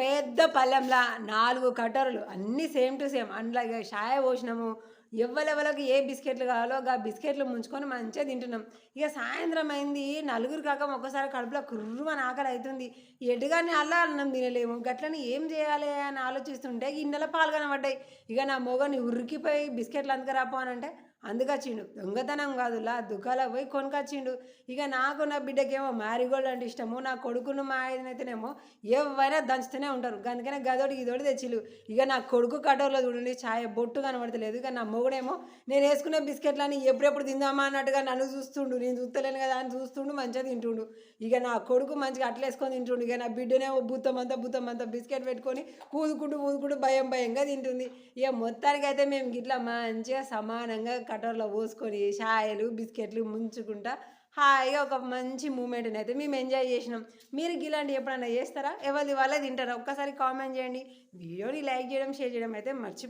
పెద్ద పళ్ళెంలా నాలుగు కటరులు అన్నీ సేమ్ టు సేమ్ అందులో ఇక షాయ పోసినాము. ఎవ్వలెవలకు ఏ బిస్కెట్లు కావాలో ఆ బిస్కెట్లు ముంచుకొని మంచిగా తింటున్నాం. ఇక సాయంత్రం అయింది నలుగురు కాక ఒక్కసారి కడుపులో కుర్రుమని ఆకలి అవుతుంది ఎటుగానే అల్లా అన్నం తినలేము. గట్లని ఏం చేయాలి అని ఆలోచిస్తుంటే గిన్నెల పాలు కనబడ్డాయి. ఇక నా మొగని ఉరికిపోయి బిస్కెట్లు అందుకరాపో అని అంటే అందుకొచ్చిండు. దొంగతనం కాదులా దుకాలో పోయి కొనుకొచ్చిండు. ఇక నాకు నా బిడ్డకేమో మ్యారీగోల్డ్ అంటే ఇష్టము నా కొడుకును మా ఆయనైతేనేమో ఎవరైనా దంచుతూనే ఉంటారు. అందుకనే గదోడి ఇదోడి తెచ్చిలు ఇక నా కొడుకు కటోర్లో చూడండి ఛాయ బొట్టు కనబడతలేదు. ఇక నా మొగుడేమో నేను వేసుకునే బిస్కెట్లని ఎప్పుడెప్పుడు తిందామా అన్నట్టుగా నన్ను చూస్తుండు. నేను చూస్తలేను కదా అని చూస్తుండు మంచిగా తింటుండు. ఇక నా కొడుకు మంచిగా అట్లేసుకొని తింటుండు. ఇక నా బిడ్డనేమో బుత్తమంతా బుత్తమంతా బిస్కెట్ పెట్టుకొని ఊదుకుంటూ ఊదుకుంటూ భయం భయంగా తింటుంది. ఇక మొత్తానికి అయితే మేము గిట్లా మంచిగా సమానంగా కటోర్లో పోసుకొని షాయలు బిస్కెట్లు ముంచుకుంటా హాయిగా ఒక మంచి మూమెంట్ని అయితే మేము ఎంజాయ్ చేసినాం. మీరు ఇలాంటి ఎప్పుడైనా చేస్తారా? ఎవరిది వాళ్ళే తింటారా? ఒక్కసారి కామెంట్ చేయండి. వీడియోని లైక్ చేయడం షేర్ చేయడం అయితే మర్చిపో